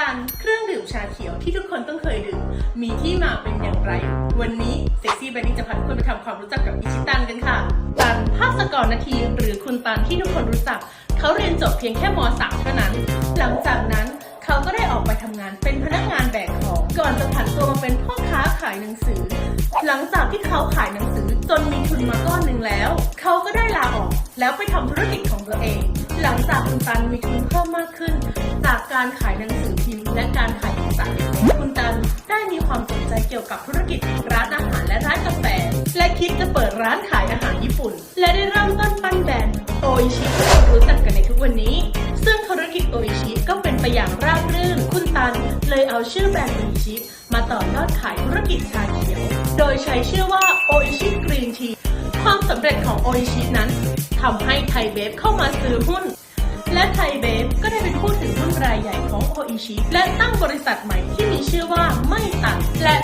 ตัน เครื่องดื่มชาเขียวที่ทุกคนต้องเคยดื่ม มีที่มาเป็นอย่างไร วันนี้เซ็กซี่แบนนี่จะพาทุกคนไปทำความรู้จักกับอิชิตันกันค่ะ ตันภาสกรนาที หรือคุณตันที่ทุกคนรู้จัก เขาเรียนจบเพียงแค่ม .3 เท่านั้น หลังจากนั้นเขาก็ได้ออกไปทำงานเป็นพนักงานแบกของ ก่อนจะผันตัวมาเป็นพ่อค้าขายหนังสือ หลังจากที่เขาขายหนังสือจนมีทุนมาก้อน แล้วไปทำธุรกิจของตัวเอง หลังจากคุณตันมีทุนเพิ่มมากขึ้น จากการขายหนังสือพิมพ์และการขายเอกสารคุณตันได้มีความสนใจเกี่ยวกับธุรกิจร้านอาหารและร้านกาแฟและคิดจะเปิดร้านขายอาหารญี่ปุ่น และได้เริ่มต้นปั้นแบรนด์โออิชิที่เรารู้จักกันในทุกวันนี้ ซึ่งธุรกิจโออิชิก็เป็นไปอย่างราบรื่น คุณตันเลยเอาชื่อแบรนด์โออิชิมาต่อยอดขายธุรกิจชาเขียว โดยใช้ชื่อว่าโออิชิกรีนทีความสำเร็จของโออิชินั้นทำให้ไทยเบฟเข้ามาซื้อหุ้น และไทยเบฟก็ได้เป็นผู้ถือหุ้นรายใหญ่ของโออิชิและตั้งบริษัทใหม่ที่มีชื่อว่าไม่ตัดและ